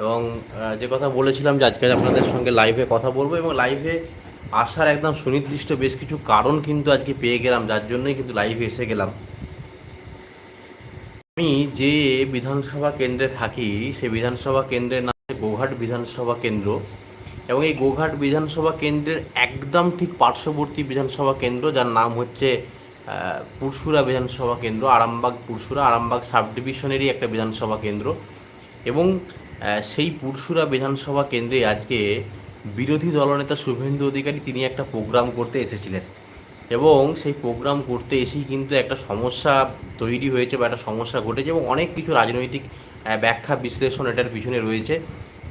এবং যে কথা বলেছিলাম যে আজকে আপনাদের সঙ্গে লাইভে কথা বলব এবং লাইভে আসার একদম সুনির্দিষ্ট বেশ কিছু কারণ কিন্তু আজকে পেয়ে গেলাম, যার জন্যই কিন্তু লাইভে এসে গেলাম। আমি যে বিধানসভা কেন্দ্রে থাকি, সেই বিধানসভা কেন্দ্রের নাম গোঘাট বিধানসভা কেন্দ্র এবং এই গোঘাট বিধানসভা কেন্দ্রের একদম ঠিক পার্শ্ববর্তী বিধানসভা কেন্দ্র, যার নাম হচ্ছে পুরসুরা বিধানসভা কেন্দ্র আরামবাগ পুরসুরা আরামবাগ সাব ডিভিশনেরই একটা বিধানসভা কেন্দ্র এবং সেই পুরসুরা বিধানসভা কেন্দ্রে আজকে বিরোধী দলনেতা শুভেন্দু অধিকারী তিনি একটা প্রোগ্রাম করতে এসেছিলেন। এবং সেই প্রোগ্রাম করতে এসেই কিন্তু একটা সমস্যা তৈরি হয়েছে বা একটা সমস্যা ঘটেছে এবং অনেক কিছু রাজনৈতিক ব্যাখ্যা, বিশ্লেষণ এটার পিছনে রয়েছে।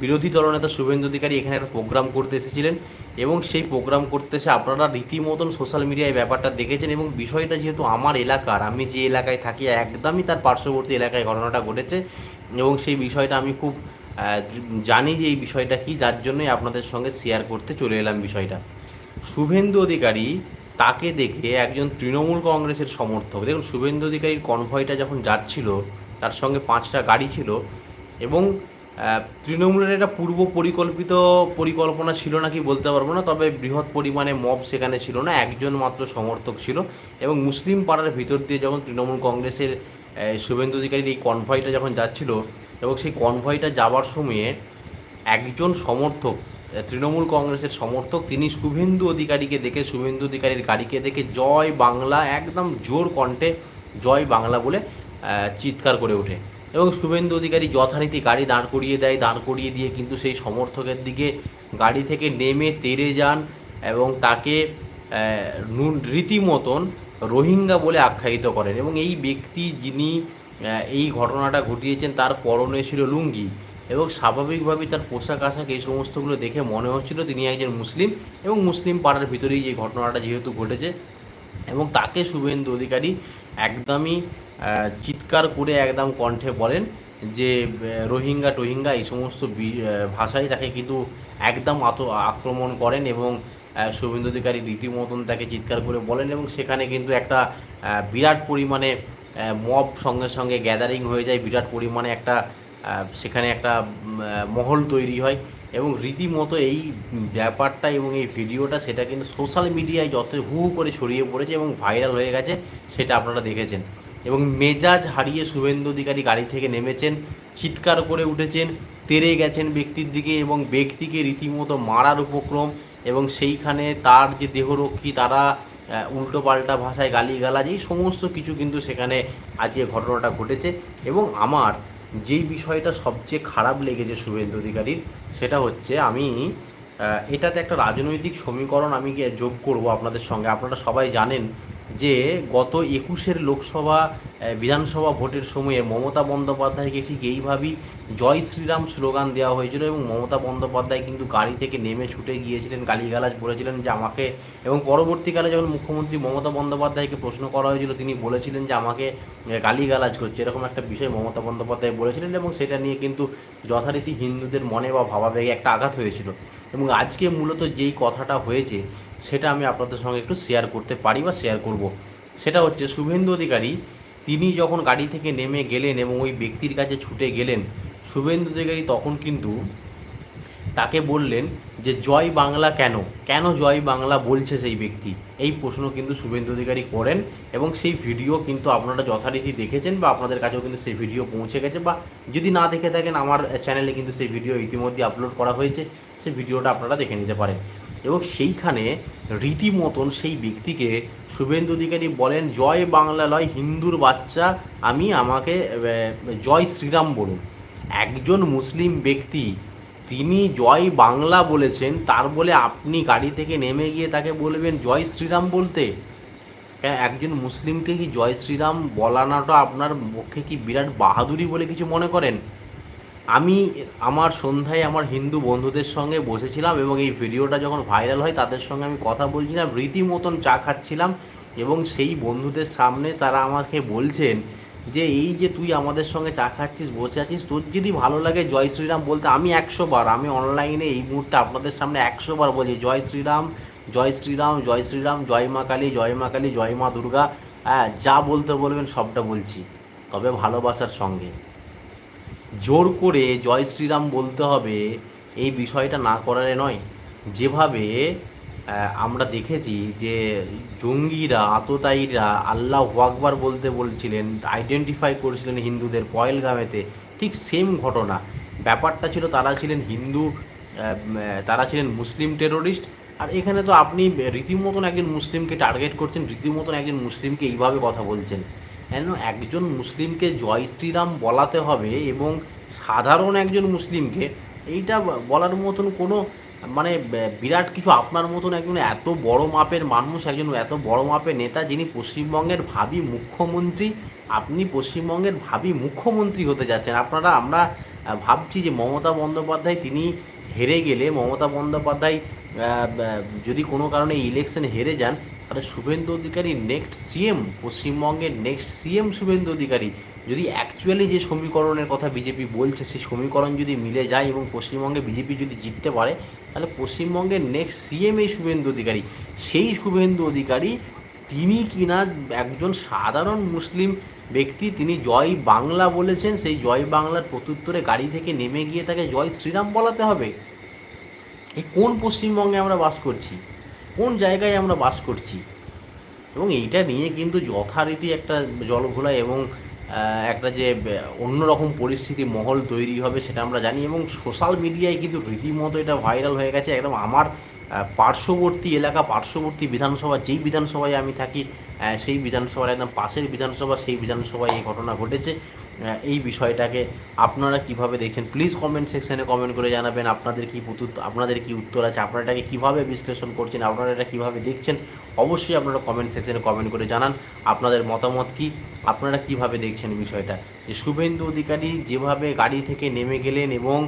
বিরোধী দলনেতা শুভেন্দু অধিকারী এখানে একটা প্রোগ্রাম করতে এসেছিলেন এবং সেই প্রোগ্রাম করতে এসে আপনারা রীতিমতন সোশ্যাল মিডিয়ায় ব্যাপারটা দেখেছেন এবং বিষয়টা যেহেতু আমার এলাকার, আমি যে এলাকায় থাকি, একদমই তার পার্শ্ববর্তী এলাকায় ঘটনাটা ঘটেছে এবং সেই বিষয়টা আমি খুব জানি যে এই বিষয়টা কি, যার জন্যই আপনাদের সঙ্গে শেয়ার করতে চলে এলাম বিষয়টা। শুভেন্দু অধিকারী তাকে দেখে একজন তৃণমূল কংগ্রেসের সমর্থক, দেখুন শুভেন্দু অধিকারীর কনভয়টা যখন যাচ্ছিল, তার সঙ্গে পাঁচটা গাড়ি ছিল এবং তৃণমূলের একটা পূর্ব পরিকল্পিত পরিকল্পনা ছিল না কি বলতে পারব না, তবে বৃহৎ পরিমাণে মব সেখানে ছিল না, একজন মাত্র সমর্থক ছিল এবং মুসলিম পাড়ার ভিতর দিয়ে যখন তৃণমূল কংগ্রেসের শুভেন্দু অধিকারীর এই কনভয়টা যখন যাচ্ছিল এবং সেই কনভয়টা যাওয়ার সময়ে একজন সমর্থক তৃণমূল কংগ্রেসের সমর্থক, তিনি শুভেন্দু অধিকারীকে দেখে, শুভেন্দু অধিকারীর গাড়িকে দেখে জয় বাংলা একদম জোর কণ্ঠে জয় বাংলা বলে চিৎকার করে ওঠে। এবং শুভেন্দু অধিকারী যথারীতি গাড়ি দাঁড় করিয়ে দেয়, দাঁড় করিয়ে দিয়ে কিন্তু সেই সমর্থকের দিকে গাড়ি থেকে নেমে তেড়ে যান এবং তাকে রীতিমতন রোহিঙ্গা বলে আখ্যায়িত করেন। এবং এই ব্যক্তি যিনি এই ঘটনাটা ঘটিয়েছেন তার পরনে ছিল লুঙ্গি এবং স্বাভাবিকভাবেই তার পোশাক আশাক এই সমস্তগুলো দেখে মনে হচ্ছিল তিনি একজন মুসলিম এবং মুসলিম পাড়ার ভিতরেই যে ঘটনাটা যেহেতু ঘটেছে এবং তাকে শুভেন্দু অধিকারী একদমই চিৎকার করে একদম কণ্ঠে বলেন যে রোহিঙ্গা টোহিঙ্গা এই সমস্ত ভাষায় তাকে কিন্তু একদম আত, আক্রমণ করেন এবং শুভেন্দু অধিকারী রীতিমতন তাকে চিৎকার করে বলেন এবং সেখানে কিন্তু একটা বিরাট পরিমাণে মব সঙ্গে সঙ্গে গ্যাদারিং হয়ে যায়, বিরাট পরিমাণে একটা সেখানে একটা মহল তৈরি হয় এবং রীতিমতো এই ব্যাপারটা এবং এই ভিডিওটা সেটা কিন্তু সোশ্যাল মিডিয়ায় যত হু করে ছড়িয়ে পড়েছে এবং ভাইরাল হয়ে গেছে, সেটা আপনারা দেখেছেন। এবং মেজাজ হারিয়ে শুভেন্দু অধিকারী গাড়ি থেকে নেমেছেন, চিৎকার করে উঠেছেন, তেরে গেছেন ব্যক্তির দিকে এবং ব্যক্তিকে রীতিমতো মারার উপক্রম এবং সেইখানে তার যে দেহরক্ষী, তারা উল্টো পাল্টা ভাষায় গালিগালাজ এই সমস্ত কিছু কিন্তু সেখানে আজকে ঘটনাটা ঘটেছে। এবং আমার যেই বিষয়টা সবচেয়ে খারাপ লেগেছে শুভেন্দু অধিকারীর, সেটা হচ্ছে আমি এটাতে একটা রাজনৈতিক সমীকরণ আমি যোগ করব আপনাদের সঙ্গে। আপনারা সবাই জানেন যে গত একুশের লোকসভা বিধানসভা ভোটের সময়ে মমতা বন্দ্যোপাধ্যায়কে ঠিক এইভাবেই জয় শ্রীরাম স্লোগান দেওয়া হয়েছিল এবং মমতা বন্দ্যোপাধ্যায় কিন্তু গাড়ি থেকে নেমে ছুটে গিয়েছিলেন, গালিগালাজ বলেছিলেন যে আমাকে এবং পরবর্তীকালে যখন মুখ্যমন্ত্রী মমতা বন্দ্যোপাধ্যায়কে প্রশ্ন করা হয়েছিল, তিনি বলেছিলেন যে আমাকে গালিগালাজ করছে, এরকম একটা বিষয় মমতা বন্দ্যোপাধ্যায় বলেছিলেন এবং সেটা নিয়ে কিন্তু যথারীতি হিন্দুদের মনে বা ভাবাবেগে একটা আঘাত হয়েছিল। এবং আজকে মূলত যেই কথাটা হয়েছে সেটা আমি আপনাদের সঙ্গে একটু শেয়ার করতে পারি বা শেয়ার করব। সেটা হচ্ছে শুভেন্দু অধিকারী, তিনি যখন গাড়ি থেকে নেমে গেলেন এবং ওই ব্যক্তির কাছে ছুটে গেলেন, শুভেন্দু অধিকারী তখন কিন্তু তাকে বললেন যে, জয় বাংলা কেন? কেন জয় বাংলা বলছে সেই ব্যক্তি? এই প্রশ্ন কিন্তু শুভেন্দু অধিকারী করেন এবং সেই ভিডিও কিন্তু আপনারা যথারীতি দেখেছেন বা আপনাদের কাছেও কিন্তু সেই ভিডিও পৌঁছে গেছে বা যদি না দেখে থাকেন, আমার চ্যানেলে কিন্তু সেই ভিডিও ইতিমধ্যে আপলোড করা হয়েছে, সেই ভিডিওটা আপনারা দেখে নিতে পারেন। এবং সেইখানে রীতিমতন সেই ব্যক্তিকে শুভেন্দু অধিকারী বলেন জয় বাংলা লয় হিন্দুর বাচ্চা আমি আমাকে জয় শ্রীরাম বলুন। একজন মুসলিম ব্যক্তি তিনি জয় বাংলা বলেছেন তার বলে আপনি গাড়ি থেকে নেমে গিয়ে তাকে বলবেন জয় শ্রীরাম বলতে? হ্যাঁ, একজন মুসলিমকে কি জয় শ্রীরাম বলানোটা আপনার পক্ষে কি বিরাট বাহাদুরি বলে কিছু মনে করেন? আমি আমার সন্ধ্যায় আমার হিন্দু বন্ধুদের সঙ্গে বসেছিলাম এবং এই ভিডিওটা যখন ভাইরাল হয়, তাদের সঙ্গে আমি কথা বলছিলাম, রীতিমতন চা খাচ্ছিলাম এবং সেই বন্ধুদের সামনে তারা আমাকে বলছেন যে, এই যে তুই আমাদের সঙ্গে চা খাচ্ছিস, বসে আছিস, তোর যদি ভালো লাগে জয় শ্রীরাম বলতে আমি একশো বার, আমি অনলাইনে এই মুহূর্তে আপনাদের সামনে একশো বার বলছি, জয় শ্রীরাম জয় শ্রীরাম জয় শ্রীরাম, জয় মা কালী, জয় মা কালী, জয় মা দুর্গা। হ্যাঁ যা বলতে বলবেন সবটা বলছি। তবে ভালোবাসার সঙ্গে। জোর করে জয় শ্রীরাম বলতে হবে, এই বিষয়টা না করারে নয়। যেভাবে আমরা দেখেছি যে জঙ্গিরা, আততায়ীরা আল্লাহ আকবার বলতে বলছিলেন আইডেন্টিফাই করেছিলেন হিন্দুদের পয়েলগামেতে, ঠিক সেম ঘটনা। ব্যাপারটা ছিল তারা ছিলেন হিন্দু তারা ছিলেন মুসলিম টেরোরিস্ট আর এখানে তো আপনি রীতিমতন একজন মুসলিমকে টার্গেট করছেন, রীতিমতন একজন মুসলিমকে এইভাবে কথা বলছেন। কেন একজন মুসলিমকে জয় শ্রীরাম বলাতে হবে এবং সাধারণ একজন মুসলিমকে? এইটা বলার মতন কোনো মানে বিরাট কিছু আপনার মতন একজন এত বড় মাপের মানুষ, একজন এত বড় মাপের নেতা যিনি পশ্চিমবঙ্গের ভাবি মুখ্যমন্ত্রী, আপনি পশ্চিমবঙ্গের ভাবি মুখ্যমন্ত্রী হতে যাচ্ছেন। আপনারা, আমরা ভাবছি যে মমতা বন্দ্যোপাধ্যায় তিনি হেরে গেলে, মমতা বন্দ্যোপাধ্যায় যদি কোনো কারণে ইলেকশন হেরে যান তাহলে শুভেন্দু অধিকারী নেক্সট সিএম পশ্চিমবঙ্গের নেক্সট সিএম শুভেন্দু অধিকারী। যদি অ্যাকচুয়ালি যে সমীকরণের কথা বিজেপি বলছে, সেই সমীকরণ যদি মিলে যায় এবং পশ্চিমবঙ্গে বিজেপি যদি জিততে পারে, তাহলে পশ্চিমবঙ্গের নেক্সট সিএম এই শুভেন্দু অধিকারী। সেই শুভেন্দু অধিকারী, তিনি কিনা একজন সাধারণ মুসলিম ব্যক্তি, তিনি জয় বাংলা বলেছেন, সেই জয় বাংলার প্রত্যুত্তরে গাড়ি থেকে নেমে গিয়ে তাকে জয় শ্রীরাম বলাতে হবে। এই কোন পশ্চিমবঙ্গে আমরা বাস করছি? কোন জায়গায় আমরা বাস করছি? এবং এইটা নিয়ে কিন্তু যথারীতি একটা জলঘোলা এবং একটা যে অন্যরকম পরিস্থিতি, মহল তৈরি হবে সেটা আমরা জানি এবং সোশ্যাল মিডিয়ায় কিন্তু রীতিমতো এটা ভাইরাল হয়ে গেছে। একদম আমার পার্শ্ববর্তী এলাকা, পার্শ্ববর্তী বিধানসভা, যেই বিধানসভায় আমি থাকি সেই বিধানসভার একদম পাশের বিধানসভা, সেই বিধানসভায় এই ঘটনা ঘটেছে। এই বিষয়টাকে আপনারা কীভাবে দেখছেন? প্লিজ কমেন্ট সেকশনে কমেন্ট করে জানাবেন আপনাদের কি আপনাদের কি উত্তর আছে, আপনারা এটাকে কীভাবে বিশ্লেষণ করছেন, আপনারা এটা কীভাবে দেখছেন? অবশ্যই আপনারা কমেন্ট সেকশনে কমেন্ট করে জানান, আপনাদের মতামত কি, আপনারা কীভাবে দেখছেন বিষয়টা? যে শুভেন্দু অধিকারী যেভাবে গাড়ি থেকে নেমে গেলেন এবং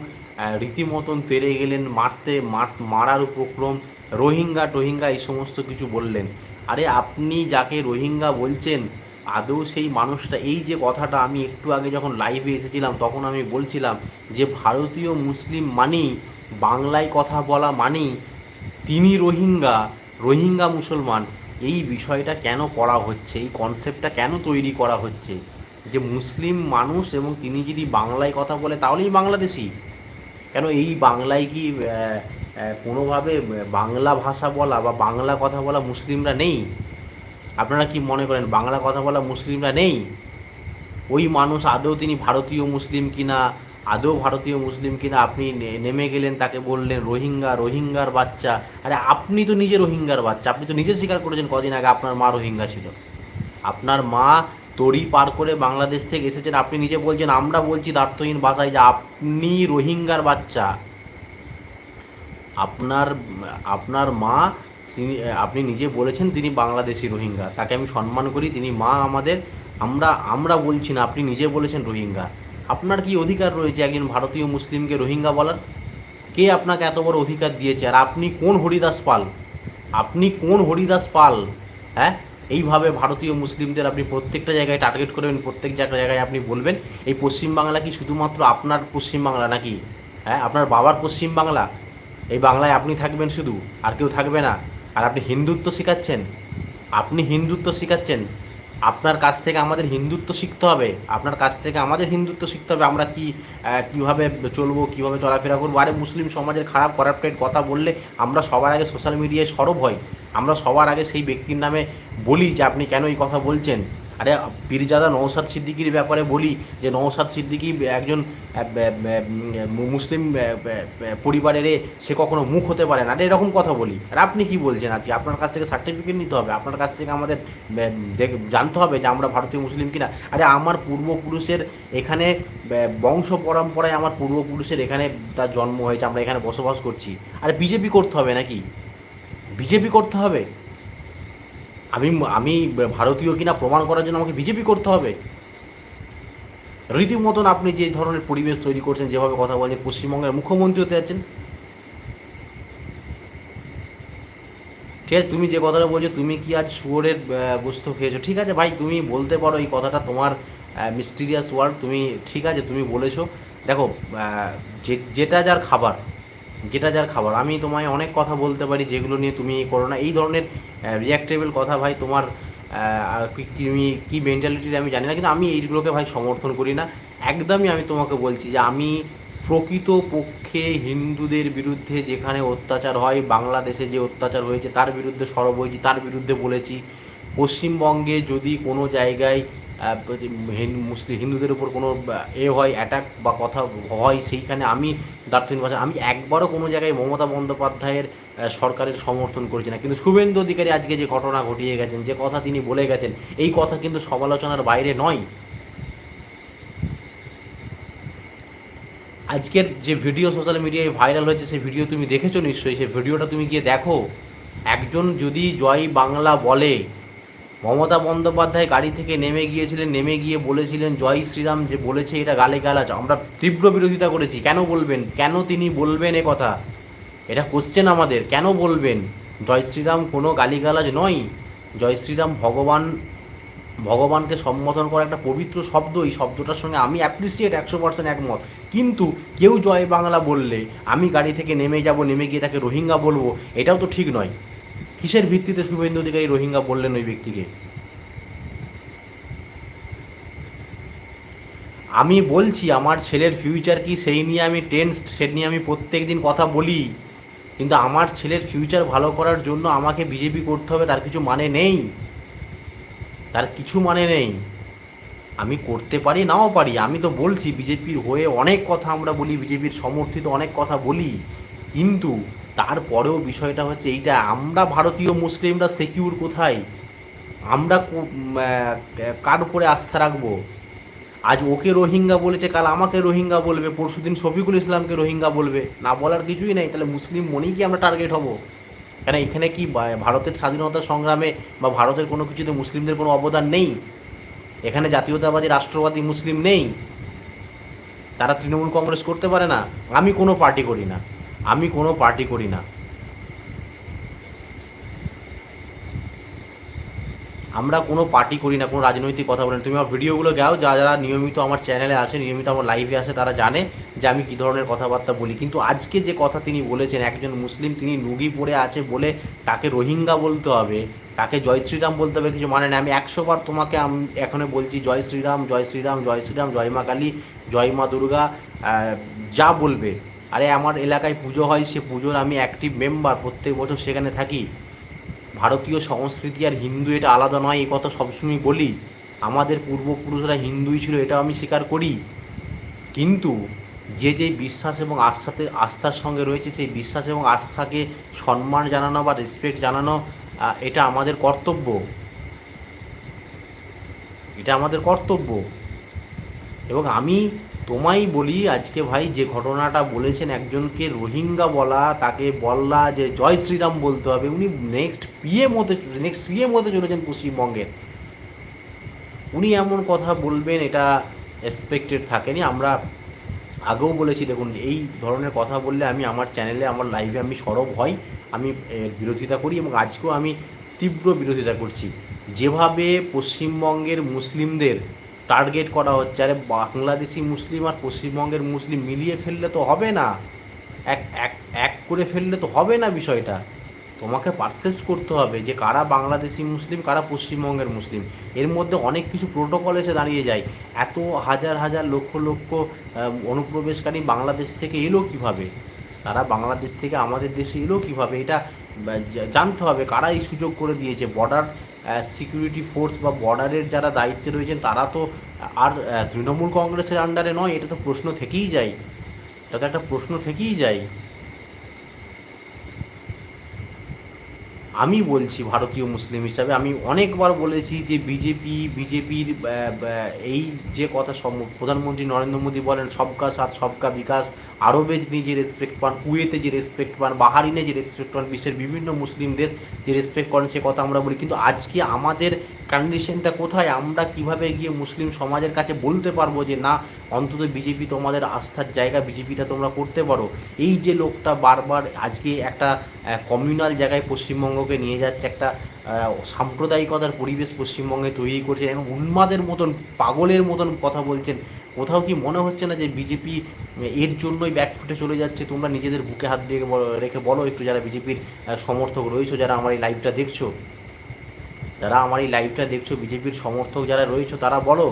রীতিমতন তেরে গেলেন, মারতে, মার মারার উপক্রম রোহিঙ্গা টোহিঙ্গা এই সমস্ত কিছু বললেন। আরে আপনি যাকে রোহিঙ্গা বলছেন আদৌ সেই মানুষটা, এই যে কথাটা আমি একটু আগে যখন লাইভে এসেছিলাম, তখন আমি বলছিলাম যে, ভারতীয় মুসলিম মানেই, বাংলায় কথা বলা মানেই তিনি রোহিঙ্গা রোহিঙ্গা মুসলমান। এই বিষয়টা কেন করা হচ্ছে? এই কনসেপ্টটা কেন তৈরি করা হচ্ছে? যে মুসলিম মানুষ এবং তিনি যদি বাংলায় কথা বলে, তাহলেই বাংলাদেশি। কেন এই বাংলায় কি কোনোভাবে বাংলা ভাষা বলা বা বাংলা কথা বলা মুসলিমরা নেই? আপনারা কি মনে করেন বাংলা কথা বলা মুসলিমরা নেই? ওই মানুষ আদৌ তিনি ভারতীয় মুসলিম কিনা? আদৌ ভারতীয় মুসলিম কিনা? আপনি নেমে গেলেন, তাকে বললেন, রোহিঙ্গা, রোহিঙ্গার বাচ্চা। আরে আপনি তো নিজে রোহিঙ্গার বাচ্চা। আপনি তো নিজে স্বীকার করেছেন কদিন আগে আপনার মা রোহিঙ্গা ছিল। আপনার মা তরি পার করে বাংলাদেশ থেকে এসেছেন। আপনি নিজে বলছেন, আমরা বলছি দার্থহীন ভাষায় যে আপনি রোহিঙ্গার বাচ্চা। আপনার আপনার মা তিনি আপনি নিজে বলেছেন তিনি বাংলাদেশি রোহিঙ্গা। তাকে আমি সম্মান করি, তিনি মা আমাদের, আমরা আমরা বলছি না, আপনি নিজে বলেছেন রোহিঙ্গা। আপনার কি অধিকার রয়েছে একজন ভারতীয় মুসলিমকে রোহিঙ্গা বলার? কে আপনাকে এত বড় অধিকার দিয়েছে? আর আপনি কোন হরিদাস পাল? আপনি কোন হরিদাস পাল? হ্যাঁ? এইভাবে ভারতীয় মুসলিমদের আপনি প্রত্যেকটা জায়গায় টার্গেট করবেন, প্রত্যেক জায়গা- জায়গায় আপনি বলবেন, এই পশ্চিমবাংলা কি শুধুমাত্র আপনার পশ্চিমবাংলা নাকি? হ্যাঁ? আপনার বাবার পশ্চিমবাংলা? এই বাংলায় আপনি থাকবেন শুধু, আর কেউ থাকবে না। আর আপনি হিন্দুত্ব শেখাচ্ছেন, আপনি হিন্দুত্ব শেখাচ্ছেন, আপনার কাছ থেকে আমাদের হিন্দুত্ব শিখতে হবে, আপনার কাছ থেকে আমাদের হিন্দুত্ব শিখতে হবে, আমরা কি কীভাবে চলবো, কীভাবে চলাফেরা করব, আরে মুসলিম সমাজের খারাপ, করাপ্টেড কথা বললে আমরা সবার আগে সোশ্যাল মিডিয়ায় সরব হয় আমরা সবার আগে সেই ব্যক্তির নামে বলি যে আপনি কেন এই কথা বলছেন। আরে পীরজাদা নৌসাদ সিদ্দিকির ব্যাপারে বলি যে নৌসাদ সিদ্দিকি একজন মুসলিম পরিবারের সে কখনো মুখ হতে পারে না। এরকম কথা বলি। আর আপনি কি বলছেন আজকে? আপনার কাছ থেকে সার্টিফিকেট নিতে হবে। আপনার কাছ থেকে আমাদের জানতে হবে যে আমরা ভারতীয় মুসলিম কিনা। আরে আমার পূর্বপুরুষের এখানে বংশ পরম্পরায় আমার পূর্বপুরুষের এখানে তার জন্ম হয়েছে। আমরা এখানে বসবাস করছি। আরে বিজেপি করতে হবে নাকি? বিজেপি করতে হবে? আমি আমি ভারতীয় কিনা প্রমাণ করার জন্য আমাকে বিজেপি করতে হবে। রীতিমতন আপনি যে ধরনের পরিবেশ তৈরি করছেন, যেভাবে কথা বলছেন, পশ্চিমবঙ্গের মুখ্যমন্ত্রী হতে যাচ্ছেন ঠিক আছে, তুমি যে কথাটা বলছো, তুমি কি আজ শুয়োরের গোস্ত খেয়েছো? ঠিক আছে ভাই, তুমি বলতে পারো এই কথাটা তোমার মিস্টিরিয়াস ওয়ার্ড তুমি ঠিক আছে, তুমি বলেছ। দেখো যে- যেটা যার খাবার যেটা যার খাবার। আমি তোমায় অনেক কথা বলতে পারি যেগুলো নিয়ে তুমি করো না। এই ধরনের রিয়াক্টেবল কথা ভাই তোমার তুমি কি মেন্টালিটির আমি জানি না, কিন্তু আমি এইগুলোকে ভাই সমর্থন করি না। একদমই আমি তোমাকে বলছি যে আমি প্রকৃত পক্ষে হিন্দুদের বিরুদ্ধে যেখানে অত্যাচার হয়, বাংলাদেশে যে অত্যাচার হয়েছে, তার বিরুদ্ধে সরব হয়েছি, তার বিরুদ্ধে বলেছি পশ্চিমবঙ্গে যদি কোনো জায়গায় মুসলিম, হিন্দুদের উপর কোনো এ হয় অ্যাটাক বা কথা হয়, সেইখানে আমি দার্থনিক ভাষা, আমি একবারও কোনো জায়গায় মমতা বন্দ্যোপাধ্যায়ের সরকারের সমর্থন করছি না। কিন্তু শুভেন্দু অধিকারী আজকে যে ঘটনা ঘটিয়ে গেছেন, যে কথা তিনি বলে গেছেন, এই কথা কিন্তু সমালোচনার বাইরে নয়। আজকের যে ভিডিও সোশ্যাল মিডিয়ায় ভাইরাল হয়েছে, সেই ভিডিও তুমি দেখেছ নিশ্চয়ই। সেই ভিডিওটা তুমি গিয়ে দেখো। একজন যদি জয় বাংলা বলে মমতা বন্দ্যোপাধ্যায় গাড়ি থেকে নেমে গিয়েছিলেন, নেমে গিয়ে বলেছিলেন, জয় শ্রীরাম যে বলেছে এটা গালে গালাজ আমরা তীব্র বিরোধিতা করেছি। কেন বলবেন? কেন তিনি বলবেন এ কথা? এটা কোশ্চেন আমাদের। কেন বলবেন? জয় শ্রীরাম কোনো গালিগালাজ নয়। জয় শ্রীরাম ভগবান, ভগবানকে সম্বোধন করা একটা পবিত্র শব্দ। এই শব্দটার সঙ্গে আমি অ্যাপ্রিসিয়েট একশো পার্সেন্ট একমত। কিন্তু কেউ জয় বাংলা বললে, আমি গাড়ি থেকে নেমে যাব, নেমে গিয়ে তাকে রোহিঙ্গা বলব, এটাও তো ঠিক নয়। কিসের ভিত্তিতে শুভেন্দু অধিকারী রোহিঙ্গা বললেন ওই ব্যক্তিকে? আমি বলছি, আমার ছেলের ফিউচার কি সেই নিয়ে আমি টেন্স সে নিয়ে আমি প্রত্যেক দিন কথা বলি। কিন্তু আমার ছেলের ফিউচার ভালো করার জন্য আমাকে বিজেপি করতে হবে, তার কিছু মানে নেই। তার কিছু মানে নেই। আমি করতে পারি, নাও পারি। আমি তো বলছি বিজেপির হয়ে অনেক কথা আমরা বলি বিজেপির সমর্থিত অনেক কথা বলি। কিন্তু তারপরেও বিষয়টা হচ্ছে এইটা, আমরা ভারতীয় মুসলিমরা সিকিউর কোথায়? আমরা কার উপরে আস্থা রাখব? আজ ওকে রোহিঙ্গা বলেছে, কাল আমাকে রোহিঙ্গা বলবে পরশুদিন শফিকুল ইসলামকে রোহিঙ্গা বলবে। না বলার কিছুই নেই, তাহলে মুসলিম মনেই কি আমরা টার্গেট হব? কেন এখানে কি ভারতের স্বাধীনতা সংগ্রামে বা ভারতের কোনো কিছুতে মুসলিমদের কোনো অবদান নেই? এখানে জাতীয়তাবাদী রাষ্ট্রবাদী মুসলিম নেই? তারা তৃণমূল কংগ্রেস করতে পারে না? আমি কোনো পার্টি করি না। আমি কোনো পার্টি করি না। আমরা কোনো পার্টি করি না, কোনো রাজনৈতিক কথা বলি না। তুমি আমার ভিডিওগুলো গাও, যা যারা নিয়মিত আমার চ্যানেলে আসে, নিয়মিত আমার লাইভে আসে, তারা জানে যে আমি কী ধরনের কথাবার্তা বলি। কিন্তু আজকে যে কথা তিনি বলেছেন, একজন মুসলিম, তিনি নুগি পড়ে আছে বলে তাকে রোহিঙ্গা বলতে হবে, তাকে জয় শ্রীরাম বলতে হবে, কিছু মানে না। আমি একশো বার তোমাকে আমি, এখানে বলছি, জয় শ্রীরাম জয় শ্রীরাম জয় শ্রীরাম, জয় মা কালী, জয় মা দুর্গা যা বলবে। আরে আমার এলাকায় পুজো হয়, সে পুজোর আমি অ্যাক্টিভ মেম্বার প্রত্যেক বছর সেখানে থাকি। ভারতীয় সংস্কৃতি আর হিন্দু এটা আলাদা নয় এই কথা সবসময় বলি। আমাদের পূর্বপুরুষরা হিন্দুই ছিল, এটা আমি স্বীকার করি। কিন্তু যে যে বিশ্বাস এবং আস্থাতে, আস্থার সঙ্গে রয়েছে, সেই বিশ্বাস এবং আস্থাকে সম্মান জানানো বা রেসপেক্ট জানানো এটা আমাদের কর্তব্য। এটা আমাদের কর্তব্য। এবং আমি তোমায় বলি আজকে ভাই যে ঘটনাটা বলেছেন একজনকে রোহিঙ্গা বলা, তাকে বললা যে জয় শ্রীরাম বলতে হবে, উনি নেক্সট পিএম হতে নেক্সট সিএম হতে চলেছেন পশ্চিমবঙ্গের উনি এমন কথা বলবেন, এটা এক্সপেক্টেড থাকেনি। আমরা আগেও বলেছি, দেখুন, এই ধরনের কথা বললে আমি আমার চ্যানেলে আমার লাইভে আমি সরব হই, আমি বিরোধিতা করি এবং আজকেও আমি তীব্র বিরোধিতা করছি। যেভাবে পশ্চিমবঙ্গের মুসলিমদের টার্গেট করা হচ্ছে। আরে বাংলাদেশি মুসলিম আর পশ্চিমবঙ্গের মুসলিম মিলিয়ে ফেললে তো হবে না। এক এক এক করে ফেললে তো হবে না বিষয়টা। তোমাকে পারসেস করতে হবে যে কারা বাংলাদেশি মুসলিম, কারা পশ্চিমবঙ্গের মুসলিম। এর মধ্যে অনেক কিছু প্রোটোকল এসে দাঁড়িয়ে যায়। এত হাজার হাজার লক্ষ লক্ষ অনুপ্রবেশকারী বাংলাদেশ থেকে এলো কীভাবে? তারা বাংলাদেশ থেকে আমাদের দেশে এলো কীভাবে? এটা জানতে হবে। কারা এই সুযোগ করে দিয়েছে? বর্ডার সিকিউরিটি ফোর্স বা বর্ডারের যারা দায়িত্বে রয়েছেন, তারা তো আর তৃণমূল কংগ্রেসের আন্ডারে নয়, এটা তো প্রশ্ন থেকেই যায়। এটা তো একটা প্রশ্ন থেকেই যায়। আমি বলছি ভারতীয় মুসলিম হিসাবে, আমি অনেকবার বলেছি যে বিজেপি বিজেপির এই যে কথা প্রধানমন্ত্রী নরেন্দ্র মোদী বলেন, সবকা সাথ, সবকা বিকাশ। আরবে তিনি যে রেসপেক্ট পান, কুয়েতে যে রেসপেক্ট পান বাহারিনে যে রেসপেক্ট পান, বিশ্বের বিভিন্ন মুসলিম দেশ যে রেসপেক্ট করেন সে কথা আমরা বলি। কিন্তু আজকে আমাদের কন্ডিশনটা কোথায়? আমরা কীভাবে গিয়ে মুসলিম সমাজের কাছে বলতে পারব যে, না, অন্তত বিজেপি তোমাদের আস্থার জায়গা, বিজেপিটা তোমরা করতে পারো। এই যে লোকটা বারবার আজকে একটা কমিউনাল জায়গায় পশ্চিমবঙ্গকে নিয়ে যাচ্ছে, একটা সাম্প্রদায়িকতার পরিবেশ পশ্চিমবঙ্গে তৈরি করছে এবং উন্মাদের মতন, পাগলের মতন কথা বলছেন। কোথাও কি মনে হচ্ছে না যে বিজেপি এর জন্যই ব্যাকফুটে চলে যাচ্ছে? তোমরা নিজেদের বুকে হাত দিয়ে রেখে বলো, একটু যারা বিজেপির সমর্থক রয়েছো, যারা আমার এই লাইভটা দেখছ, যারা আমার এই লাইভটা দেখছ বিজেপির সমর্থক যারা রয়েছো, তারা বলো,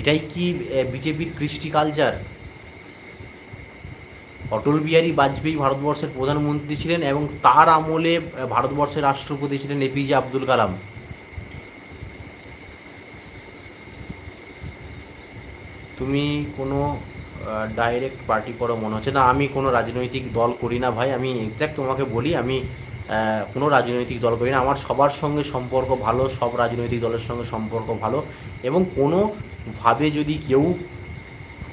এটাই কি বিজেপির কৃষ্টি কালচার অটল বিহারী বাজপেয়ী ভারতবর্ষের প্রধানমন্ত্রী ছিলেন এবং তার আমলে ভারতবর্ষের রাষ্ট্রপতি ছিলেন এপিজে আব্দুল কালাম তুমি কোনো ডাইরেক্ট পার্টি করো মনে হচ্ছে। না, আমি কোনো রাজনৈতিক দল করি না ভাই। আমি এক্স্যাক্ট তোমাকে বলি, আমি কোনো রাজনৈতিক দল করি না। আমার সবার সঙ্গে সম্পর্ক ভালো, সব রাজনৈতিক দলের সঙ্গে সম্পর্ক ভালো। এবং কোনোভাবে যদি কেউ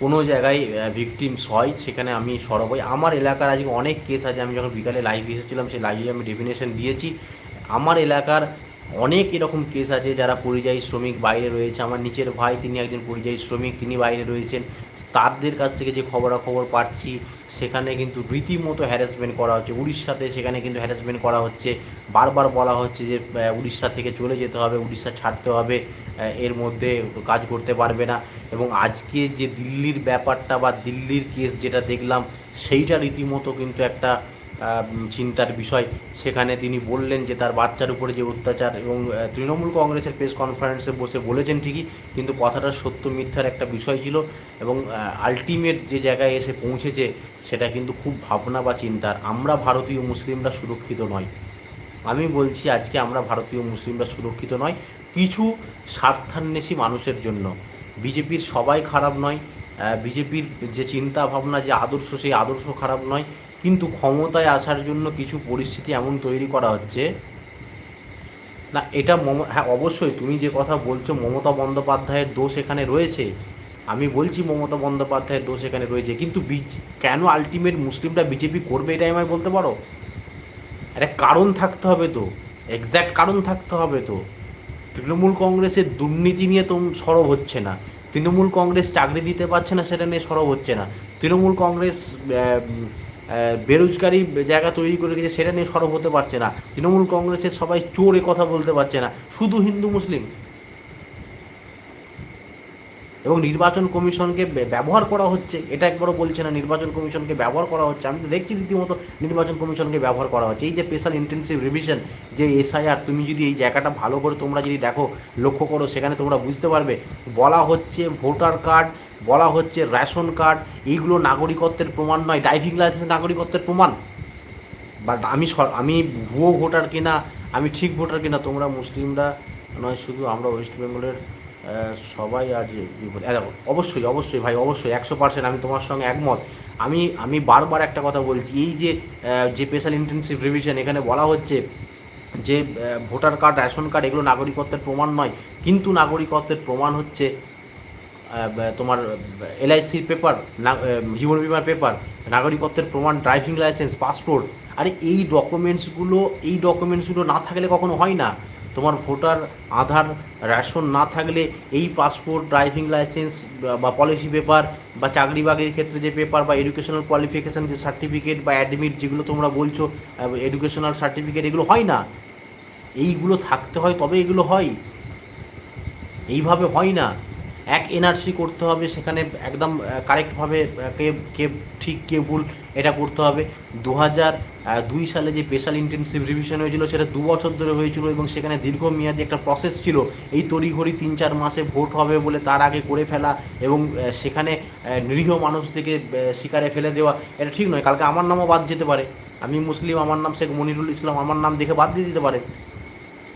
কোনো জায়গায় ভিকটিমস হয়, সেখানে আমি সরব হই। আমার এলাকার আজকে অনেক কেস আছে। আমি যখন বিকালে লাইভ এসেছিলাম, সেই লাইভে আমি ডেফিনেশন দিয়েছি। আমার এলাকার অনেক এরকম কেস আছে যারা পরিযায়ী শ্রমিক বাইরে রয়েছে। আমার নিচের ভাই তিনি একজন পরিযায়ী শ্রমিক, তিনি বাইরে রয়েছেন। তাদের কাছ থেকে যে খবরাখবর পাচ্ছি, সেখানে কিন্তু রীতিমতো হ্যারাসমেন্ট করা হচ্ছে। উড়িষ্যাতে সেখানে কিন্তু হ্যারাসমেন্ট করা হচ্ছে। বারবার বলা হচ্ছে যে উড়িষ্যা থেকে চলে যেতে হবে, উড়িষ্যা ছাড়তে হবে এর মধ্যে কাজ করতে পারবে না। এবং আজকে যে দিল্লির ব্যাপারটা বা দিল্লির কেস যেটা দেখলাম, সেইটা রীতিমতো কিন্তু একটা চিন্তার বিষয়। সেখানে তিনি বললেন যে, তার বাচ্চার উপরে যে অত্যাচার এবং তৃণমূল কংগ্রেসের প্রেস কনফারেন্সে বসে বলেছেন ঠিকই, কিন্তু কথাটা সত্য মিথ্যার একটা বিষয় ছিল এবং আলটিমেট যে জায়গায় এসে পৌঁছেছে, সেটা কিন্তু খুব ভাবনা বা চিন্তার। আমরা ভারতীয় মুসলিমরা সুরক্ষিত নয় আমি বলছি আজকে আমরা ভারতীয় মুসলিমরা সুরক্ষিত নয় কিছু স্বার্থান্বেষী মানুষের জন্য। বিজেপির সবাই খারাপ নয়। বিজেপির যে চিন্তা ভাবনা যে আদর্শ, সেই আদর্শ খারাপ নয়। কিন্তু ক্ষমতায় আসার জন্য কিছু পরিস্থিতি এমন তৈরি করা হচ্ছে। না, এটা মম হ্যাঁ অবশ্যই তুমি যে কথা বলছো মমতা বন্দ্যোপাধ্যায়ের দোষ এখানে রয়েছে। আমি বলছি মমতা বন্দ্যোপাধ্যায়ের দোষ এখানে রয়েছে। কিন্তু কেন আলটিমেট মুসলিমরা বিজেপি করবে এটাই আমায় বলতে পারো? একটা কারণ থাকতে হবে তো এক্স্যাক্ট কারণ থাকতে হবে তো। তৃণমূল কংগ্রেসের দুর্নীতি নিয়ে তো সরব হচ্ছে না। তৃণমূল কংগ্রেস চাকরি দিতে পারছে না, সেটা নিয়ে সরব হচ্ছে না। তৃণমূল কংগ্রেস বেরোজগারি জায়গা তৈরি করে গেছে সেটা নিয়ে সরব হতে পারছে না। তৃণমূল কংগ্রেসের সবাই চোরে কথা বলতে পারছে না। শুধু হিন্দু মুসলিম। এবং নির্বাচন কমিশনকে ব্যবহার করা হচ্ছে। এটা একবারও বলছে না, নির্বাচন কমিশনকে ব্যবহার করা হচ্ছে। আমি তো দেখছি রীতিমতো নির্বাচন কমিশনকে ব্যবহার করা হচ্ছে। এই যে স্পেশাল ইন্টেন্সিভ রিভিশন যে এসআইআর তুমি যদি এই জায়গাটা ভালো করে তোমরা যদি দেখো, লক্ষ্য করো, সেখানে তোমরা বুঝতে পারবে। বলা হচ্ছে ভোটার কার্ড বলা হচ্ছে রেশন কার্ড, এইগুলো নাগরিকত্বের প্রমাণ নয়। ড্রাইভিং লাইসেন্স নাগরিকত্বের প্রমাণ। বাট আমি আমি ভুয়ো ভোটার কিনা, আমি ঠিক ভোটার কিনা, তোমরা মুসলিমরা নয়, শুধু আমরা ওয়েস্ট বেঙ্গলের সবাই আজ অবশ্যই অবশ্যই ভাই, অবশ্যই, একশো পার্সেন্ট আমি তোমার সঙ্গে একমত। আমি আমি বারবার একটা কথা বলছি, এই যে যে স্পেশাল ইন্টেন্সিভ রিভিশন এখানে বলা হচ্ছে যে ভোটার কার্ড, রেশন কার্ড, এগুলো নাগরিকত্বের প্রমাণ নয়। কিন্তু নাগরিকত্বের প্রমাণ হচ্ছে তোমার এলআইসির পেপার জীবন বিমার পেপার নাগরিকত্বের প্রমাণ ড্রাইভিং লাইসেন্স পাসপোর্ট আরে এই ডকুমেন্টসগুলো এই ডকুমেন্টসগুলো না থাকলে কখনো হয় না। তোমার ভোটার আধার রেশন না থাকলে এই পাসপোর্ট ড্রাইভিং লাইসেন্স বা পলিসি পেপার বা চাকরি বাকরির ক্ষেত্রে যে পেপার বা এডুকেশনাল কোয়ালিফিকেশান যে সার্টিফিকেট বা অ্যাডমিট যেগুলো তোমরা বলছো এডুকেশনাল সার্টিফিকেট এগুলো হয় না। এইগুলো থাকতে হয়, তবে এগুলো হয়। এইভাবে হয় না। এক এনআরসি করতে হবে সেখানে একদম কারেক্টভাবে কে কে ঠিক কে ভুল এটা করতে হবে। দু হাজার দুই সালে যে স্পেশাল ইন্টেন্সিভ রিভিশন হয়েছিল সেটা দু বছর ধরে হয়েছিল এবং সেখানে দীর্ঘমেয়াদী একটা প্রসেস ছিল। এই তড়িঘড়ি তিন চার মাসে ভোট হবে বলে তার আগে করে ফেলা এবং সেখানে নিরীহ মানুষদেরকে আহ, শিকারে ফেলে দেওয়া এটা ঠিক নয়। কালকে আমার নামও বাদ যেতে পারে। আমি মুসলিম আমার নাম শেখ মনিরুল ইসলাম আমার নাম দেখে বাদ দিয়ে দিতে পারে।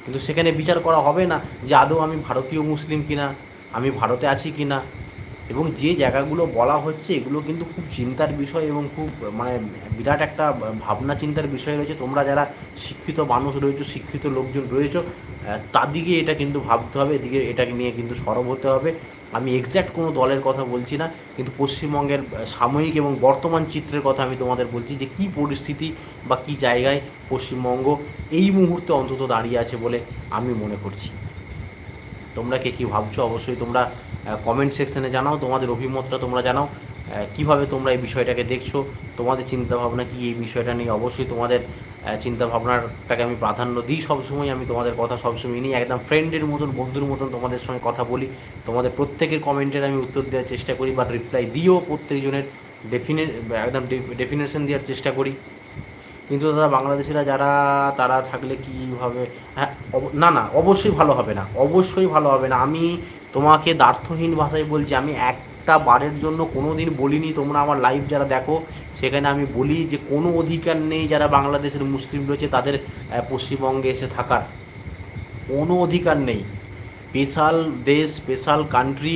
কিন্তু সেখানে বিচার করা হবে না যে আদৌ আমি ভারতীয় মুসলিম কিনা। আমি ভারতে আছি কিনা এবং যে জায়গাগুলো বলা হচ্ছে, এগুলো কিন্তু খুব চিন্তার বিষয় এবং খুব মানে বিরাট একটা ভাবনা চিন্তার বিষয় রয়েছে। তোমরা যারা শিক্ষিত মানুষ রয়েছো, শিক্ষিত লোকজন রয়েছো তাদিকে এটা কিন্তু ভাবতে হবে, এদিকে এটাকে নিয়ে কিন্তু সরব হতে হবে। আমি এক্স্যাক্ট কোনো দলের কথা বলছি না, কিন্তু পশ্চিমবঙ্গের সাময়িক এবং বর্তমান চিত্রের কথা আমি তোমাদের বলছি যে কী পরিস্থিতি বা কী জায়গায় পশ্চিমবঙ্গ এই মুহূর্তে অন্তত দাঁড়িয়ে আছে বলে আমি মনে করছি। তোমরা কে কী ভাবছ? অবশ্যই তোমরা কমেন্ট সেকশনে জানাও। তোমাদের অভিমতটা তোমরা জানাও। কীভাবে তোমরা এই বিষয়টাকে দেখছ? তোমাদের চিন্তা ভাবনা কি? এই বিষয়টা নিয়ে অবশ্যই তোমাদের আহ, চিন্তা ভাবনাটাকে আমি প্রাধান্য দিই সবসময়। আমি তোমাদের কথা সবসময় নিই। একদম ফ্রেন্ডের মতন বন্ধুর মতন তোমাদের সঙ্গে কথা বলি। তোমাদের প্রত্যেকের কমেন্টের আমি উত্তর দেওয়ার চেষ্টা করি বা রিপ্লাই দিও প্রত্যেকজনের। ডেফিনে একদম ডেফিনেশন দেওয়ার চেষ্টা করি। কিন্তু দাদা, বাংলাদেশিরা যারা, তারা থাকলে কীভাবে হ্যাঁ না না, অবশ্যই ভালো হবে না। অবশ্যই ভালো হবে না। আমি তোমাকে দ্বার্থহীন ভাষায় বলছি, আমি একটা বারের জন্য কোনো দিন বলিনি। তোমরা আমার লাইভ যারা দেখো, সেখানে আমি বলি যে, কোনো অধিকার নেই যারা বাংলাদেশের মুসলিম রয়েছে, তাদের পশ্চিমবঙ্গে এসে থাকার। কোনো অধিকার নেই। স্পেশাল দেশ, স্পেশাল কান্ট্রি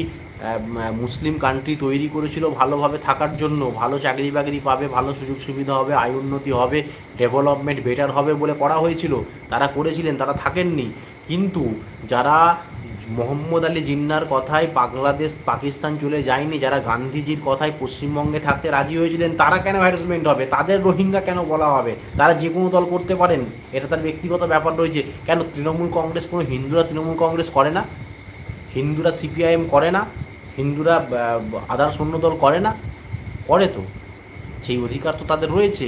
মুসলিম কান্ট্রি তৈরি করেছিল ভালোভাবে থাকার জন্য, ভালো চাকরি বাকরি পাবে, ভালো সুযোগ সুবিধা হবে, আয় উন্নতি হবে ডেভেলপমেন্ট বেটার হবে বলে করা হয়েছিল। তারা করেছিলেন, তারা থাকেননি। কিন্তু যারা মোহাম্মদ আলী জিন্নার কথায় বাংলাদেশ, পাকিস্তান চলে যায়নি, যারা গান্ধীজির কথায় পশ্চিমবঙ্গে থাকতে রাজি হয়েছিলেন, তারা কেন হ্যারাসমেন্ট হবে? তাদের রোহিঙ্গা কেন বলা হবে? তারা যে কোনো দল করতে পারেন। এটা তার ব্যক্তিগত ব্যাপার রয়েছে। কেন তৃণমূল কংগ্রেস কোনো হিন্দুরা তৃণমূল কংগ্রেস করে না? হিন্দুরা সিপিআইএম করে না? হিন্দুরা আদার্স সৈন্য দল করে না? করে তো। সেই অধিকার তো তাদের রয়েছে।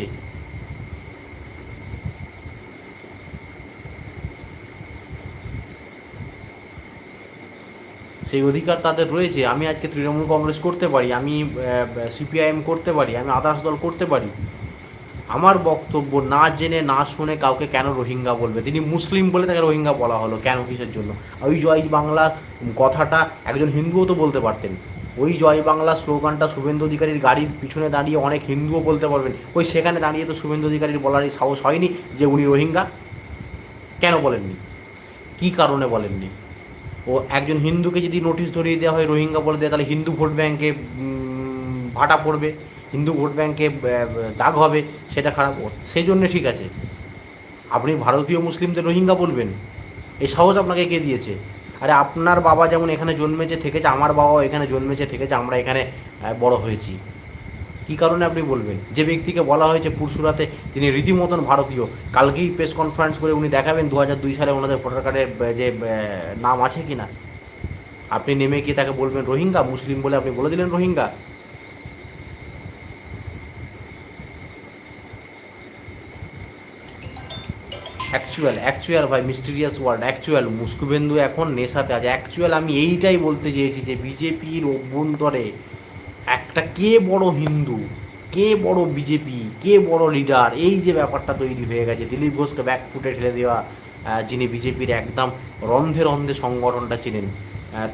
সেই অধিকার তাদের রয়েছে। আমি আজকে তৃণমূল কংগ্রেস করতে পারি, আমি সিপিআইএম করতে পারি, আমি আদার্স দল করতে পারি। আমার বক্তব্য না জেনে, না শুনে কাউকে কেন রোহিঙ্গা বলবে? তিনি মুসলিম বলে তাকে রোহিঙ্গা বলা হলো। কেন? কিসের জন্য? ওই জয় বাংলা কথাটা একজন হিন্দুও তো বলতে পারতেন। ওই জয় বাংলা স্লোগানটা শুভেন্দু অধিকারীর গাড়ির পিছনে দাঁড়িয়ে অনেক হিন্দুও বলতে পারবেন। ওই সেখানে দাঁড়িয়ে তো শুভেন্দু অধিকারীর বলারই সাহস হয়নি যে উনি রোহিঙ্গা? কেন বলেননি? কি কারণে বলেননি? ও একজন হিন্দুকে যদি নোটিশ ধরিয়ে দেওয়া হয় রোহিঙ্গা বলে দেয়, তাহলে হিন্দু ভোট ব্যাংকে ভাটা পড়বে। হিন্দু ভোট ব্যাংকে দাগ হবে, সেটা খারাপ। সেই জন্য ঠিক আছে। আপনি ভারতীয় মুসলিমদের রোহিঙ্গা বলবেন। এই সাহস আপনাকে কে দিয়েছে? আরে আপনার বাবা যেমন এখানে জন্মেছে, থেকেছে, আমার বাবাও এখানে জন্মেছে, থেকেছে, আমরা এখানে বড় হয়েছি। কী কারণে আপনি বলবেন? যে ব্যক্তিকে বলা হয়েছে পুরসুরাতে, তিনি রীতিমতন ভারতীয়। কালকেই প্রেস কনফারেন্স করে উনি দেখাবেন দু দুই সালে ওনাদের ভোটার কার্ডে যে নাম আছে কি না আপনি নেমে গিয়ে তাকে বলবেন রোহিঙ্গা, মুসলিম বলে আপনি বলে দিলেন রোহিঙ্গা। অ্যাকচুয়াল অ্যাকচুয়াল ভাই মিস্টিরিয়াস ওয়ার্ড অ্যাকচুয়াল মুস্কুবেন্দু এখন নেশাতে আছে। অ্যাকচুয়াল আমি এইটাই বলতে চেয়েছি যে বিজেপির অভ্যন্তরে একটা কে বড় হিন্দু, কে বড় বিজেপি, কে বড় লিডার এই যে ব্যাপারটা তৈরি হয়ে গেছে। দিলীপ ঘোষকে ব্যাক ফুটে ঠেলে দেওয়া যিনি বিজেপির একদম রন্ধে রন্ধে সংগঠনটা চিনেন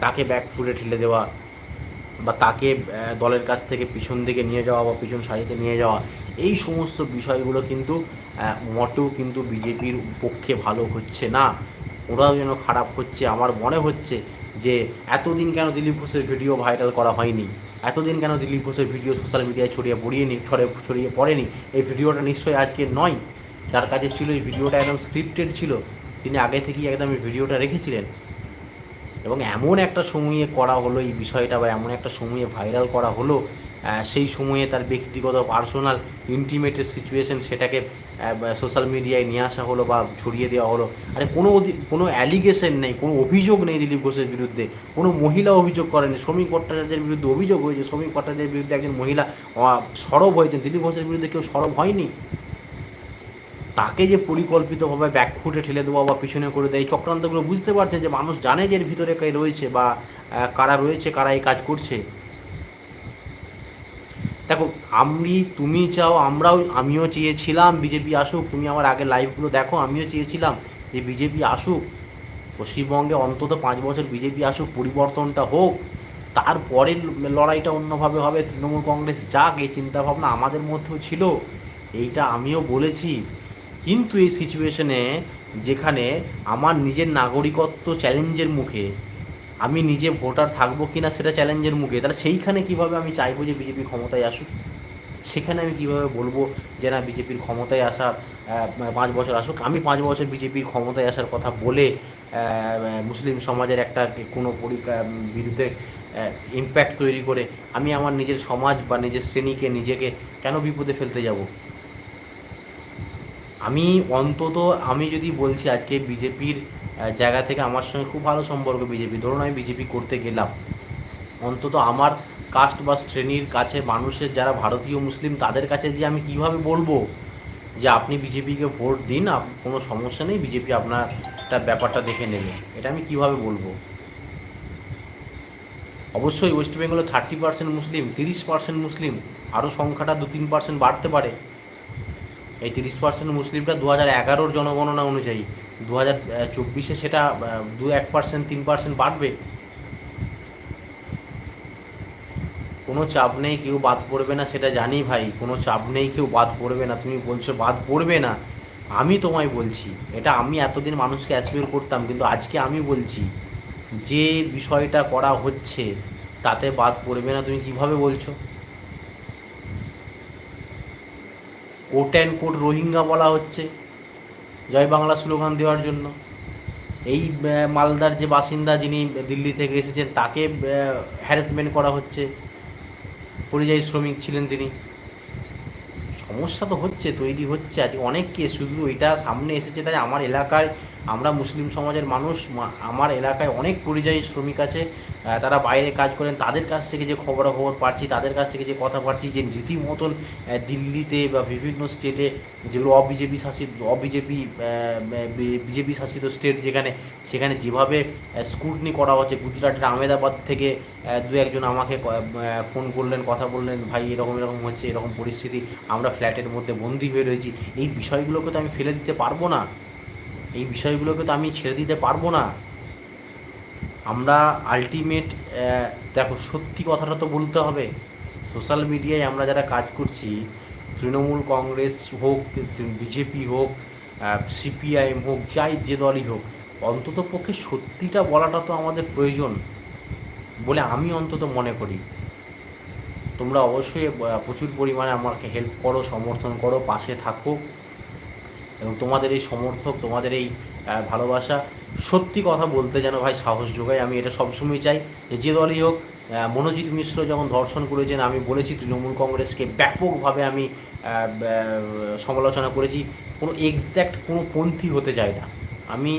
তাকে ব্যাক ফুটে ঠেলে দেওয়া বা তাকে দলের কাছ থেকে পিছন দিকে নিয়ে যাওয়া বা পিছন সারিতে নিয়ে যাওয়া, এই সমস্ত বিষয়গুলো কিন্তু মোটেও কিন্তু বিজেপির পক্ষে ভালো হচ্ছে না। ওরাও যেন খারাপ হচ্ছে, আমার মনে হচ্ছে যে এতদিন কেন দিলীপ ঘোষের ভিডিও ভাইরাল করা হয়নি? এতদিন কেন দিলীপ ঘোষের ভিডিও সোশ্যাল মিডিয়ায় ছড়িয়ে পড়িয়ে নি ছড়ে, ছড়িয়ে পড়েনি? এই ভিডিওটা নিশ্চয়ই আজকে নয়। যার কাছে ছিল, এই ভিডিওটা একদম স্ক্রিপ্টেড ছিল। তিনি আগে থেকেই একদম এই ভিডিওটা রেখেছিলেন। এবং এমন একটা সময়ে করা হলো এই বিষয়টা বা এমন একটা সময়ে ভাইরাল করা হলো সেই সময়ে তার ব্যক্তিগত পার্সোনাল ইন্টিমেটের সিচুয়েশন সেটাকে সোশ্যাল মিডিয়ায় নিয়ে আসা হলো বা ছড়িয়ে দেওয়া হলো। আরে কোনো কোনো অ্যালিগেশন নেই, কোনো অভিযোগ নেই দিলীপ ঘোষের বিরুদ্ধে। কোনো মহিলা অভিযোগ করেনি। শ্রমিক ভট্টাচার্যের বিরুদ্ধে অভিযোগ হয়েছে শ্রমিক ভট্টাচার্যের বিরুদ্ধে একজন মহিলা সরব হয়েছেন। দিলীপ ঘোষের বিরুদ্ধে কেউ সরব হয়নি? তাকে যে পরিকল্পিতভাবে ব্যাক ফুটে ঠেলে দেওয়া বা পিছনে করে দেয়, এই চক্রান্তগুলো বুঝতে পারছে যে মানুষ জানে যে এর ভিতরে কে রয়েছে বা কারা রয়েছে, কারা এই কাজ করছে। দেখো, আমি, তুমি চাও, আমরাও, আমিও চেয়েছিলাম বিজেপি আসুক। তুমি আমার আগে লাইভগুলো দেখো, আমিও চেয়েছিলাম যে বিজেপি আসুক। পশ্চিমবঙ্গে অন্তত পাঁচ বছর বিজেপি আসুক, পরিবর্তনটা হোক। তারপরে লড়াইটা অন্যভাবে হবে, তৃণমূল কংগ্রেস যাক, এই চিন্তাভাবনা আমাদের মধ্যেও ছিল, এইটা আমিও বলেছি। কিন্তু এই সিচুয়েশনে যেখানে আমার নিজের নাগরিকত্ব চ্যালেঞ্জের মুখে আমি নিজে ভোটার থাকব কি না সেটা চ্যালেঞ্জের মুখে, তাহলে সেইখানে কীভাবে আমি চাইব যে বিজেপি ক্ষমতায় আসুক? সেখানে আমি কীভাবে বলব যে না, বিজেপির ক্ষমতায় আসা পাঁচ বছর আসুক? আমি পাঁচ বছর বিজেপির ক্ষমতায় আসার কথা বলে মুসলিম সমাজের একটা কোনো বিরুদ্ধে ইম্প্যাক্ট তৈরি করে আমি আমার নিজের সমাজ বা নিজের শ্রেণীকে, নিজেকে কেন বিপদে ফেলতে যাব? আমি অন্তত, আমি যদি বলছি আজকে বিজেপির জায়গা থেকে আমার সঙ্গে খুব ভালো সম্পর্ক বিজেপি। ধরুন আমি বিজেপি করতে গেলাম। অন্তত আমার কাস্ট বা শ্রেণির কাছে মানুষের যারা ভারতীয় মুসলিম, তাদের কাছে যে আমি কীভাবে বলব যে আপনি বিজেপিকে ভোট দিন কোনো সমস্যা নেই, বিজেপি আপনার একটা ব্যাপারটা দেখে নেবে। এটা আমি কীভাবে বলব? অবশ্যই ওয়েস্ট বেঙ্গলে থার্টি পার্সেন্ট মুসলিম, তিরিশ পার্সেন্ট মুসলিম, আরও সংখ্যাটা দু তিন পার্সেন্ট বাড়তে পারে। এই তিরিশ পার্সেন্ট মুসলিমরা দু হাজার এগারোর জনগণনা অনুযায়ী দু হাজার চব্বিশে সেটা দু এক পার্সেন্ট তিন পার্সেন্ট বাড়বে। কোনো চাপ নেই, কেউ বাদ পড়বে না, সেটা জানি ভাই। কোনো চাপ নেই, কেউ বাদ পড়বে না। তুমি বলছো বাদ পড়বে না। আমি তোমায় বলছি, এটা আমি এতদিন মানুষকে অ্যাসপিয়ার করতাম, কিন্তু আজকে আমি বলছি, যে বিষয়টা করা হচ্ছে, তাতে বাদ পড়বে না, তুমি কীভাবে বলছো? কোট অ্যান্ড কোট রোহিঙ্গা বলা হচ্ছে। জয় বাংলা স্লোগান দেওয়ার জন্য। এই মালদার যে বাসিন্দা যিনি দিল্লি থেকে এসেছেন, তাকে হ্যারাসমেন্ট করা হচ্ছে। পরিযায়ী শ্রমিক ছিলেন তিনি। সমস্যা তো হচ্ছে, তৈরি হচ্ছে। আজ অনেক কেস শুধু এটা সামনে এসেছে, তাই আমার এলাকায় আমরা মুসলিম সমাজের মানুষ আমার এলাকায় অনেক পরিযায়ী শ্রমিক আছে তারা বাইরে কাজ করেন, তাদের কাছ থেকে যে খবরাখবর পাচ্ছি, তাদের কাছ থেকে যে কথা পাচ্ছি, যে রীতিমতন দিল্লিতে বা বিভিন্ন স্টেটে যেগুলো অবিজেপি শাসিত অবিজেপি বিজেপি শাসিত স্টেট যেখানে, সেখানে যেভাবে স্কুটনি করা হচ্ছে, গুজরাটের আহমেদাবাদ থেকে দু একজন আমাকে ফোন করলেন, কথা বললেন, ভাই, এরকম এরকম হচ্ছে, এরকম পরিস্থিতি, আমরা ফ্ল্যাটের মধ্যে বন্দি হয়ে রয়েছি, এই বিষয়গুলোকে তো আমি ফেলে দিতে পারব না। এই বিষয়গুলোকে তো আমি ছেড়ে দিতে পারব না। আমরা আলটিমেট দেখো, সত্যি কথাটা তো বলতে হবে। সোশ্যাল মিডিয়ায় আমরা যারা কাজ করছি, তৃণমূল কংগ্রেস হোক বিজেপি হোক সিপিআইএম হোক, যাই যে দলই হোক, অন্তত পক্ষে সত্যিটা বলাটা তো আমাদের প্রয়োজন বলে আমি অন্তত মনে করি। তোমরা অবশ্যই প্রচুর পরিমাণে আমাকে হেল্প করো, সমর্থন করো, পাশে থাকো। এবং তোমাদের এই সমর্থক, তোমাদের এই ভালোবাসা, সত্যি কথা বলতে যেন ভাই সাহস যোগায়। আমি এটা সবসময় চাই যে দলই হোক মনোজিৎ মিশ্র যখন ধর্ষণ করেছেন, আমি বলেছি তৃণমূল কংগ্রেসকে ব্যাপকভাবে আমি সমালোচনা করেছি। কোনো এক্স্যাক্ট কোনো পন্থী হতে চাই না। আমি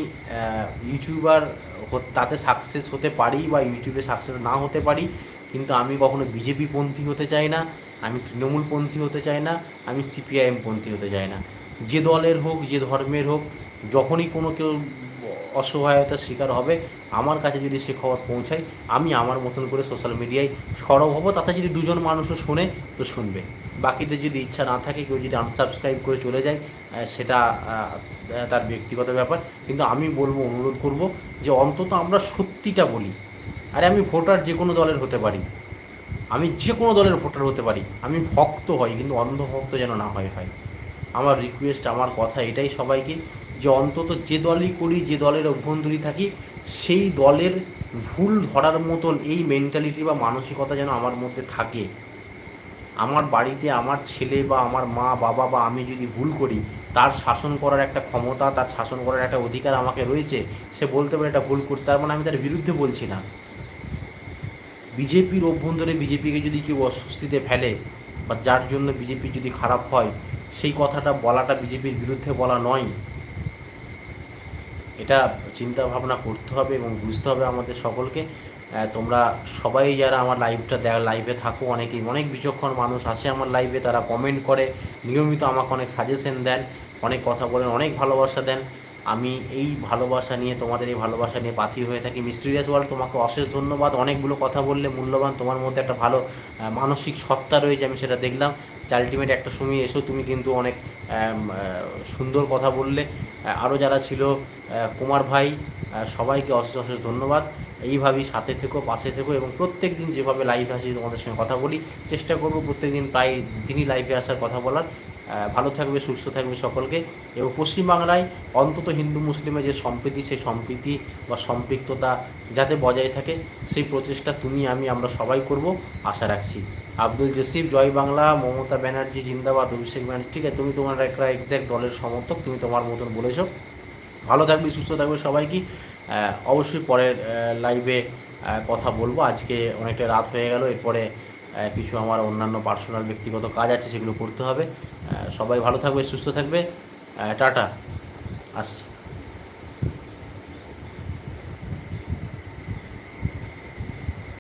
ইউটিউবার তাতে সাকসেস হতে পারি বা ইউটিউবে সাকসেস না হতে পারি, কিন্তু আমি কখনো বিজেপি পন্থী হতে চাই না, আমি তৃণমূল পন্থী হতে চাই না, আমি সিপিআইএম পন্থী হতে চাই না। যে দলের হোক, যে ধর্মের হোক, যখনই কোনো কেউ অসহায়তার শিকার হবে, আমার কাছে যদি সে খবর পৌঁছায়, আমি আমার মতন করে সোশ্যাল মিডিয়ায় সরব হব। তাতে যদি দুজন মানুষও শুনে, তো শুনবে। বাকিদের যদি ইচ্ছা না থাকে, কেউ যদি আনসাবস্ক্রাইব করে চলে যায় সেটা তার ব্যক্তিগত ব্যাপার। কিন্তু আমি বলব, অনুরোধ করব যে অন্তত আমরা সত্যিটা বলি। আরে, আমি ভোটার যে কোনো দলের হতে পারি। আমি যে কোনো দলের ভোটার হতে পারি। আমি ভক্ত হই, কিন্তু অন্ধ ভক্ত যেন না হয় হয়। আমার রিকোয়েস্ট আমার কথা এটাই সবাইকে যে অন্তত যে দলই করি, যে দলের অভ্যন্তরী থাকি, সেই দলের ভুল ধরার মতন এই মেন্টালিটি বা মানসিকতা যেন আমার মধ্যে থাকে। আমার বাড়িতে আমার ছেলে বা আমার মা, বাবা বা আমি যদি ভুল করি, তার শাসন করার একটা ক্ষমতা, তার শাসন করার একটা অধিকার আমাকে রয়েছে, সে বলতে পারে এটা ভুল করতে, তার মানে আমি তার বিরুদ্ধে বলছি না। বিজেপির অভ্যন্তরে বিজেপিকে যদি কেউ অস্বস্তিতে ফেলে, বা যার জন্য বিজেপি যদি খারাপ হয় সেই কথাটা বলাটা বিজেপির বিরুদ্ধে বলা নয়। এটা চিন্তা ভাবনা করতে হবে এবং বুঝতে হবে আমাদের সকলকে। তোমরা সবাই যারা আমার লাইভটা দেখ লাইভে থাকো, অনেকেই, অনেক বিচক্ষণ মানুষ আসে আমার লাইভে তারা কমেন্ট করে। নিয়মিত আমাকে অনেক সাজেশন দেন, অনেক কথা বলেন, অনেক ভালোবাসা দেন। আমি এই ভালোবাসা নিয়ে, তোমাদের এই ভালোবাসা নিয়ে পাথি হয়ে থাকি। মিস্ট্রিয়াস ওয়ার্ল্ড তোমাকে অশেষ ধন্যবাদ। অনেকগুলো কথা বললে মূল্যবান। তোমার মধ্যে একটা ভালো মানসিক সত্তা রয়েছে, আমি সেটা দেখলাম। আলটিমেট একটা সময় এসো, তুমি কিন্তু অনেক সুন্দর কথা বললে। আরও যারা ছিল কুমার ভাই সবাইকে অশেষ অশেষ ধন্যবাদ। এইভাবেই সাথে থেকো, পাশে থেকো এবং প্রত্যেক দিন যেভাবে লাইভে আসি, তোমাদের সঙ্গে কথা বলি, চেষ্টা করব প্রত্যেক দিন প্রায় দিনই লাইভে আসার কথা বলার। ভালো থাকবে সুস্থ থাকবে সকলকে। এবং পশ্চিমবাংলায় অন্তত হিন্দু মুসলিমের যে সম্প্রীতি সেই সম্প্রীতি বা সম্পৃক্ততা যাতে বজায় থাকে সেই প্রচেষ্টা তুমি আমি আমরা সবাই করব আশা রাখছি। আব্দুল জসিফ জয় বাংলা মমতা ব্যানার্জি জিন্দাবাদ অভিষেক ব্যানার্জি ঠিক আছে তুমি তোমার একটা এক্স্যাক্ট দলের সমর্থক তুমি তোমার মতন বলেছ। ভালো থাকবে সুস্থ থাকবে সবাইকে। আহ, অবশ্যই পরের লাইভে কথা বলব। আজকে অনেকটা রাত হয়ে গেল এরপরে কিছু আমার অন্যান্য পার্সোনাল ব্যক্তিগত কাজ আছে সেগুলো করতে হবে। সবাই ভালো থাকবে, সুস্থ থাকবে। টাটা। আসছি